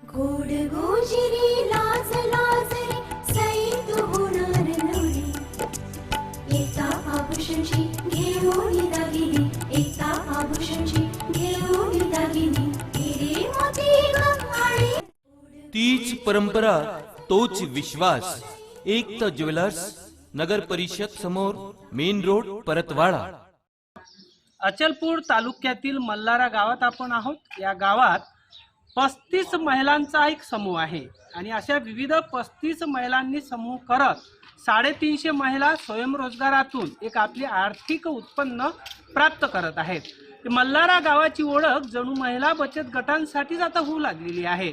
गोड गोजिरी लाज लाजरी सैत होणार नवरी एका आभूषणची घेऊन दागिनी एका आभूषणची घेऊन दागिनी हिरे मोती गंगाळे. तीच परंपरा तोच विश्वास. एकता ज्वेलर्स नगर परिषद समोर मेन रोड परतवाडा. अचलपूर तालुक्यातील मल्हारा गावात आपण आहोत. या गावात पस्तीस महिलांचा एक समूह आहे. आणि अशा विविध पस्तीस महिलांनी समूह करत साडेतीनशे महिला स्वयंरोजगारातून एक आपली आर्थिक उत्पन्न प्राप्त करत आहेत. मल्हारा गावाची ओळख जणू महिला बचत गटांसाठीच आता होऊ लागलेली आहे.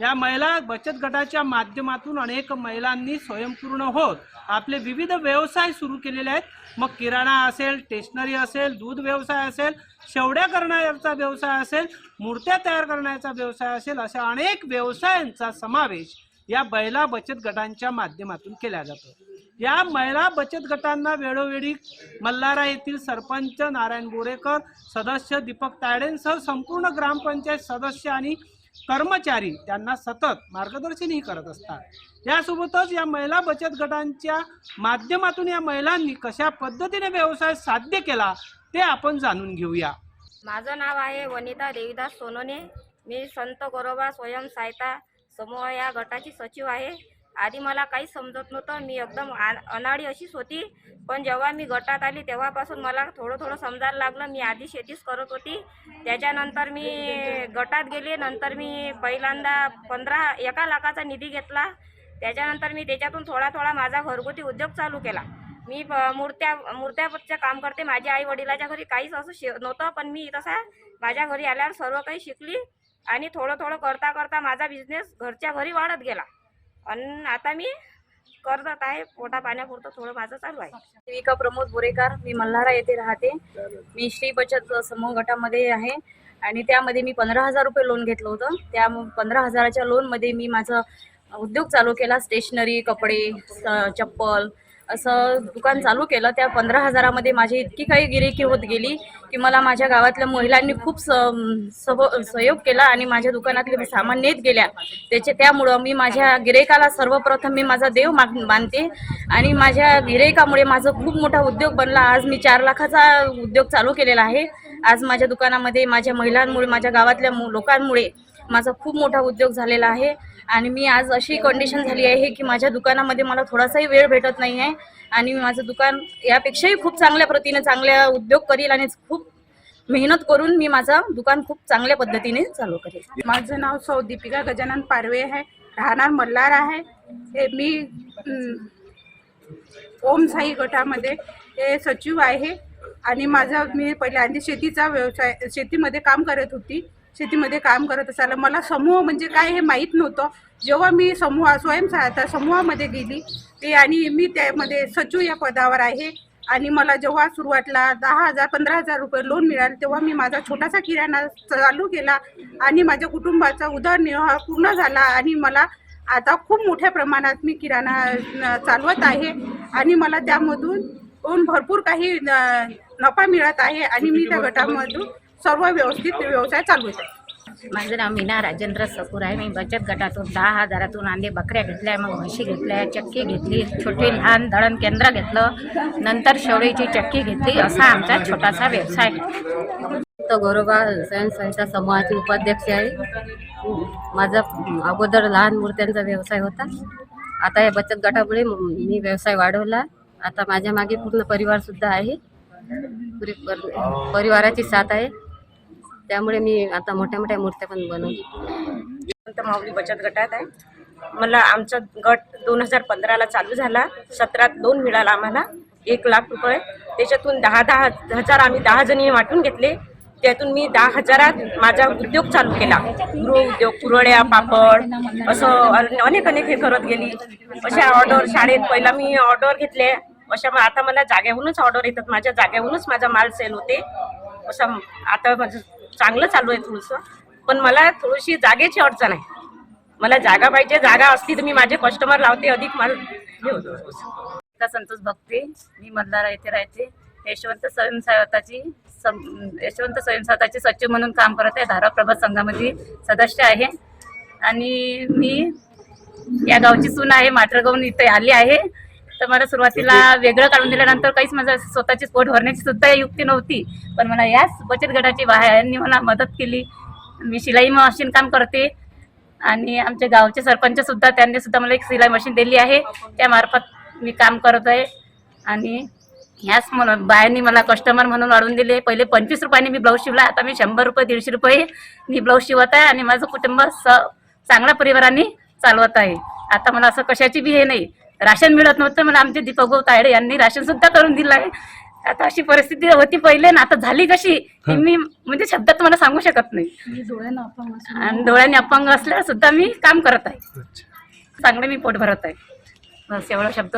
या महिला बचत गटाच्या माध्यमातून अनेक महिलांनी स्वयंपूर्ण होत आपले विविध व्यवसाय सुरू केलेले आहेत. मग किराणा असेल स्टेशनरी असेल दूध व्यवसाय असेल शेवड्या करण्याचा व्यवसाय असेल मूर्त्या तयार करण्याचा व्यवसाय असेल अशा अनेक व्यवसायांचा समावेश या महिला बचत गटांच्या माध्यमातून केला जातो. या महिला बचत गटांना वेळोवेळी मल्हारा येथील सरपंच नारायण बोरेकर सदस्य दीपक तायडेंसह संपूर्ण ग्रामपंचायत सदस्य आणि कर्मचारी त्यांना सतत मार्गदर्शनही करत असतात. यासोबतच या महिला बचत गटांच्या माध्यमातून या महिलांनी कशा पद्धतीने व्यवसाय साध्य केला ते आपण जाणून घेऊया. माझं नाव आहे वनिता देवीदास सोनोने. मी संत गोरोबा स्वयंसहायता समूह या गटाची सचिव आहे. आधी मला काहीच समजत नव्हतं. मी एकदम आ- अनाडी अशीच होती. पण जेव्हा मी गटात आली तेव्हापासून मला थोडं थोडं समजायला लागलं. मी आधी शेतीच करत होती. त्याच्यानंतर मी गटात गेली. नंतर मी पहिल्यांदा पंधरा एका लाखाचा निधी घेतला. त्याच्यानंतर मी त्याच्यातून थोडा थोडा माझा घरगुती उद्योग चालू केला. मी प- मूर्त्या मूर्त्याचं काम करते. माझ्या आई वडिलाच्या घरी काहीच असं शे नव्हतं. पण मी तसा माझ्या घरी आल्यावर सर्व काही शिकली. आणि थोडं थोडं करता करता माझा बिझनेस घरच्या घरी वाढत गेला. आणि आता मी करत आहे पोटा पाण्यापुरतं थोडं माझं चालू आहे. देविका प्रमोद बोरेकर मी मल्हारा येथे राहते. मी श्री बचत समूह गटामध्ये आहे आणि त्यामध्ये मी पंधरा हजार रुपये लोन घेतलं होतं. त्या पंधरा हजाराच्या लोनमध्ये मी माझं उद्योग चालू केला स्टेशनरी कपडे स- चप्पल असं दुकान चालू केलं त्या पंधरा हजारामध्ये माझी इतकी काही गिरेकी होत गेली की मला माझ्या गावातल्या महिलांनी खूप स सहयोग केला आणि माझ्या दुकानातले सामान नेत गेल्या त्याचे त्यामुळं मी माझ्या गिरेकाला सर्वप्रथम मी माझा देव माग मानते आणि माझ्या गिरेकामुळे माझं खूप मोठा उद्योग बनला. आज मी चार लाखाचा उद्योग चालू केलेला आहे. आज माझ्या दुकानामध्ये माझ्या महिलांमुळे माझ्या गावातल्या मु- लोकांमुळे माझा खूप मोठा उद्योग झालेला आहे. आणि मी आज अशी कंडिशन झाली आहे की माझ्या दुकानामध्ये मला थोडासाही वेळ भेटत नाही आहे. आणि मी माझं दुकान यापेक्षाही खूप चांगल्या प्रतीने चांगल्या उद्योग करील आणि खूप मेहनत करून मी माझं दुकान खूप चांगल्या पद्धतीने चालू करेल. माझं नाव सौ दीपिका गजानन पारवे आहे. राहणार मल्हार आहे. हे मी ओम साई गटामध्ये हे सचिव आहे. आणि माझा मी पहिल्यांदा शेतीचा व्यवसाय शेतीमध्ये काम करत होती. शेतीमध्ये काम करत असायला. मला समूह म्हणजे काय हे माहीत नव्हतं. जेव्हा मी समूह स्वयंसहायता समूहामध्ये गेली ते आणि मी त्यामध्ये सचिव या पदावर आहे. आणि मला जेव्हा सुरुवातीला दहा हजार पंधरा हजार रुपये लोन मिळाले तेव्हा मी माझा छोटासा किराणा चालू केला आणि माझ्या कुटुंबाचा उदरनिर्वाह पूर्ण झाला आणि मला आता खूप मोठ्या प्रमाणात मी किराणा चालवत आहे. आणि मला त्यामधून भरपूर काही नफा मिळत आहे. आणि मी त्या गटामधून सर्व व्यवस्थित व्यवसाय चालवत आहे. माझं नाव मीना राजेंद्र सपूर आहे. मी बचत गटातून दहा हजारातून अंडे बकऱ्या घेतल्या मग म्हशी घेतल्या चक्की घेतली छोटी लहान दळण केंद्र घेतलं नंतर शेवळीची चक्की घेतली असा आमचा छोटासा व्यवसाय आहे. तर गोरोबा स्वयंसहायता समूहाची उपाध्यक्ष आहे. माझा अगोदर लहान मूर्त्यांचा व्यवसाय होता. आता या बचत गटामुळे मी व्यवसाय वाढवला. आता माझ्या मागे पूर्ण परिवारसुद्धा आहे. पुरी पर- परिवाराची साथ आहे. त्यामुळे मी आता मोठ्या मोठ्या मूर्त्या पण बनवते. माऊली बचत गटात आहे. मला आमचा गट दोन हजार पंधराला चालू झाला. सतरात दोन मिळाला आम्हाला. एक लाख रुपये. त्याच्यातून दहा दहा हजार आम्ही दहा जणी वाटून घेतले. त्यातून मी दहा हजारात माझा उद्योग चालू केला. गृह उद्योग कुरड्या पापड असं अनेक अनेक हे करत गेली. अशा ऑर्डर शाळेत पहिला मी ऑर्डर घेतले. अशा मग आता मला जाग्याहूनच ऑर्डर येतात. माझ्या जाग्याहूनच माझा माल सेल होते. असं आता माझं चांगलं चालू आहे थोडंसं. पण मला थोडीशी जागेची अडचण आहे. मला जागा पाहिजे जागा असली तर मी माझे कस्टमर लावते अधिक माल हे होतं. संतोष भक्ती मी मल्हारा येथे राहते. यशवंत स्वयंसेवकाची यशवंत स्वयंसेवकाची सचिव म्हणून काम करत आहे धारा प्रभात संघामध्ये सदस्य आहे. आणि मी या गावची सून आहे माटरगावून इथे आली आहे. तर मला सुरुवातीला वेगळं काढून दिल्यानंतर काहीच माझं स्वतःची पोट भरण्याची सुद्धा युक्ती नव्हती. पण मला याच बचत गटाची बायांनी मला मदत केली. मी शिलाई मशीन काम करते आणि आमच्या गावचे सरपंच सुद्धा त्यांनी सुद्धा मला एक सिलाई मशीन दिली आहे. त्यामार्फत मी काम करत आहे. आणि ह्याच म्हणून बायांनी मला कस्टमर म्हणून वाढवून दिले. पहिले पंचवीस रुपयाने मी ब्लाऊज शिवला आता मी शंभर रुपये दीडशे रुपये मी ब्लाऊज शिवत आहे आणि माझं कुटुंब स चांगल्या परिवाराने चालवत आहे. आता मला असं कशाची बी हे नाही. राशन मिळत नव्हतं मला आमचे दीपक भाऊ तायडे यांनी राशन सुद्धा करून दिलं आहे. आता अशी परिस्थिती होती पहिले ना आता झाली कशी? हे. मी म्हणजे शब्दात मला सांगू शकत नाही. आणि डोळ्याने अपंग असल्या सुद्धा मी काम करत आहे. चांगले मी पोट भरत आहे. बस एवढा शब्द.